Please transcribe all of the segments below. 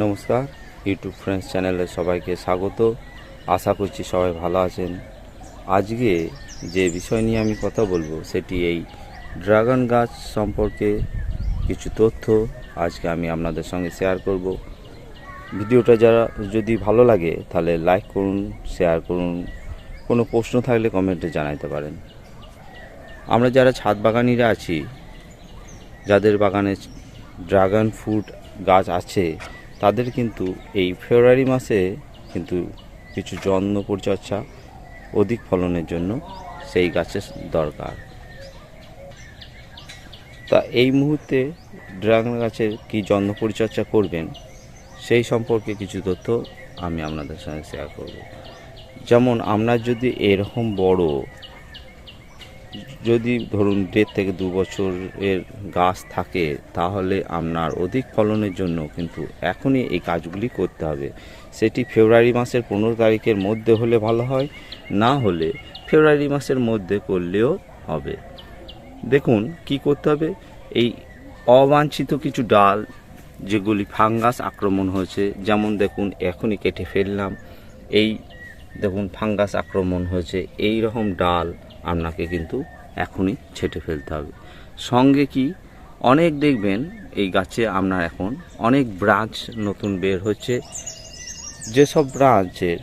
নমস্কার। YouTube friends চ্যানেলে সবাইকে স্বাগত। আশা করছি সবাই ভালো আছেন। আজকে যে বিষয় নিয়ে আমি কথা বলব, সেটি এই ড্রাগন গাছ সম্পর্কে কিছু তথ্য আজকে আমি আপনাদের সঙ্গে শেয়ার করব। ভিডিওটা যারা, যদি ভালো লাগে, তাহলে লাইক করুন শেয়ার করুন। কোনো প্রশ্ন থাকলে কমেন্টে জানাতে পারেন। আমরা যারা ছাদ বাগানিরা আছি, যাদের বাগানে ড্রাগন ফ্রুট গাছ আছে তাদের কিন্তু এই ফেব্রুয়ারি মাসে কিন্তু কিছু যত্ন পরিচর্যা অধিক ফলনের জন্য সেই গাছের দরকার। তা এই মুহূর্তে ড্রাগন গাছের কি যত্ন পরিচর্যা করবেন সেই সম্পর্কে কিছু তথ্য আমি আপনাদের সঙ্গে শেয়ার করব। যেমন আপনার যদি এরকম বড় যদি ধরুন দেড় থেকে দু বছরের গাছ থাকে, তাহলে আপনার অধিক ফলনের জন্য কিন্তু এখনই এই কাজগুলি করতে হবে। সেটি ফেব্রুয়ারি মাসের পনেরো তারিখের মধ্যে হলে ভালো হয়, না হলে ফেব্রুয়ারি মাসের মধ্যে করলেও হবে। দেখুন কি করতে হবে, এই অবাঞ্ছিত কিছু ডাল, যেগুলি ফাঙ্গাস আক্রমণ হয়েছে, যেমন দেখুন এখনই কেটে ফেললাম, এই দেখুন ফাঙ্গাস আক্রমণ হয়েছে এই রকম ডাল আপনাকে কিন্তু এখনই ছেটে ফেলতে হবে। সঙ্গে কি? অনেক দেখবেন এই গাছে আপনার এখন অনেক ব্রাঞ্চ নতুন বের হচ্ছে। যেসব ব্রাঞ্চের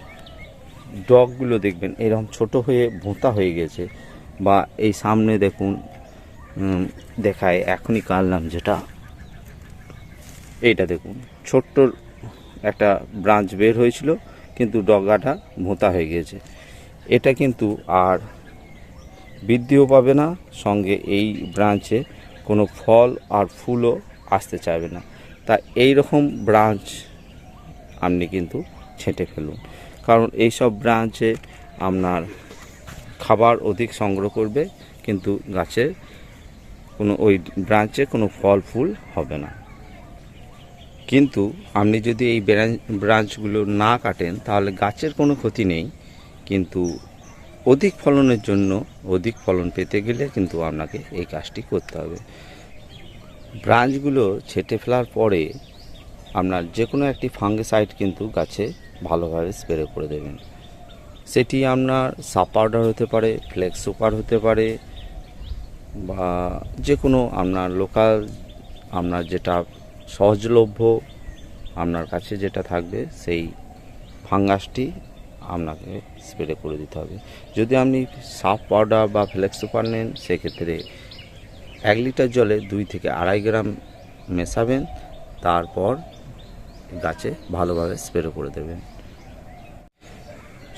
ডগগুলো দেখবেন, এরকম ছোট হয়ে ভোঁতা হয়ে গেছে বা এই সামনে দেখুন দেখায় এখনই কাটলাম যেটা। এইটা দেখুন, ছোট্ট একটা ব্রাঞ্চ বের হয়েছিল, কিন্তু ডগাটা ভোঁতা হয়ে গিয়েছে এটা কিন্তু আর বৃদ্ধিও পাবে না, সঙ্গে এই ব্রাঞ্চে কোনো ফল আর ফুলও আসতে চাইবে না। তা এই রকম ব্রাঞ্চ আপনি কিন্তু ছেঁটে ফেলুন। কারণ এই সব ব্রাঞ্চে আপনার খাবার অধিক সংগ্রহ করবে, কিন্তু গাছের কোনো ওই ব্রাঞ্চে কোনো ফল ফুল হবে না। কিন্তু আপনি যদি এই ব্রাঞ্চগুলো না কাটেন, তাহলে গাছের কোনো ক্ষতি নেই, কিন্তু অধিক ফলনের জন্য অধিক ফলন পেতে গেলে কিন্তু আপনাকে এই কাজটি করতে হবে। ব্রাঞ্চগুলো ছেটে ফেলার পরে আপনার যে কোনো একটি ফাঙ্গিসাইড কিন্তু গাছে ভালোভাবে স্প্রে করে দেবেন। সেটি আপনার সাপ পাউডার হতে পারে, ফ্লেক্স সুপার হতে পারে বা যে কোনো আপনার লোকাল আপনার যেটা সহজলভ্য আপনার কাছে যেটা থাকবে সেই ফাঙ্গাসটি আপনাকে স্প্রে করে দিতে হবে। যদি আপনি সাফ পাউডার বা ফ্লেক্স সুপার নেন, সেক্ষেত্রে এক লিটার জলে দুই থেকে আড়াই গ্রাম মেশাবেন, তারপর গাছে ভালোভাবে স্প্রে করে দেবেন।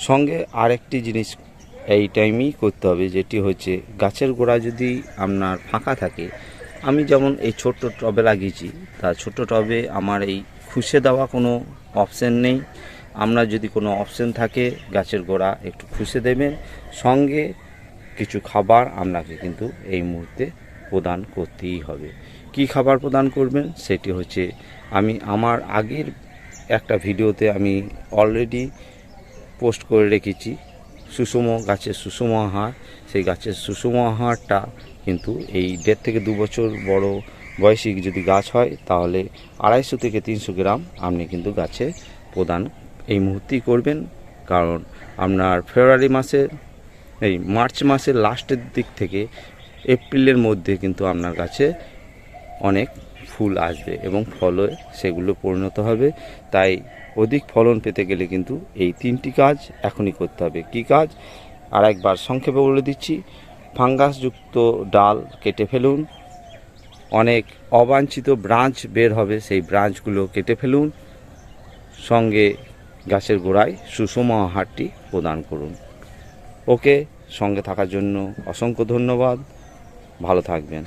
সঙ্গে আরেকটি জিনিস এই টাইমেই করতে হবে, যেটি হচ্ছে গাছের গোড়া যদি আপনার ফাঁকা থাকে, আমি যেমন এই ছোট্ট টবে লাগিয়েছি, তা ছোট্ট টবে আমার এই খুশে দেওয়া কোনো অপশান নেই। আমরা যদি কোনো অপশন থাকে, গাছের গোড়া একটু খুশে দেবেন। সঙ্গে কিছু খাবার আপনাকে কিন্তু এই মুহূর্তে প্রদান করতেই হবে। কি খাবার প্রদান করবেন? সেটি হচ্ছে, আমি আমার আগের একটা ভিডিওতে আমি অলরেডি পোস্ট করে রেখেছি, সুষম গাছের সুষম আহার। সেই গাছের সুষম আহারটা কিন্তু এই দেড় থেকে দু বছর বড় বয়সী যদি গাছ হয়, তাহলে আড়াইশো থেকে তিনশো গ্রাম আপনি কিন্তু গাছে প্রদান এই মুহূর্তেই করবেন, কারণ আপনার ফেব্রুয়ারি মাসে, এই মার্চ মাসের লাস্টের দিক থেকে এপ্রিলের মধ্যে কিন্তু আপনার কাছে অনেক ফুল আসবে এবং ফলে সেগুলো পরিণত হবে। তাই অধিক ফলন পেতে গেলে কিন্তু এই তিনটি কাজ এখনই করতে হবে। কি কাজ? আর একবার সংক্ষেপে বলে দিচ্ছি, ফাঙ্গাসযুক্ত ডাল কেটে ফেলুন। অনেক অবাঞ্ছিত ব্রাঞ্চ বের হবে, সেই ব্রাঞ্চগুলো কেটে ফেলুন। সঙ্গে গাছের গোড়ায় সুষম আহারটি প্রদান করুন। ওকে সঙ্গে থাকার জন্য অসংখ্য ধন্যবাদ। ভালো থাকবেন।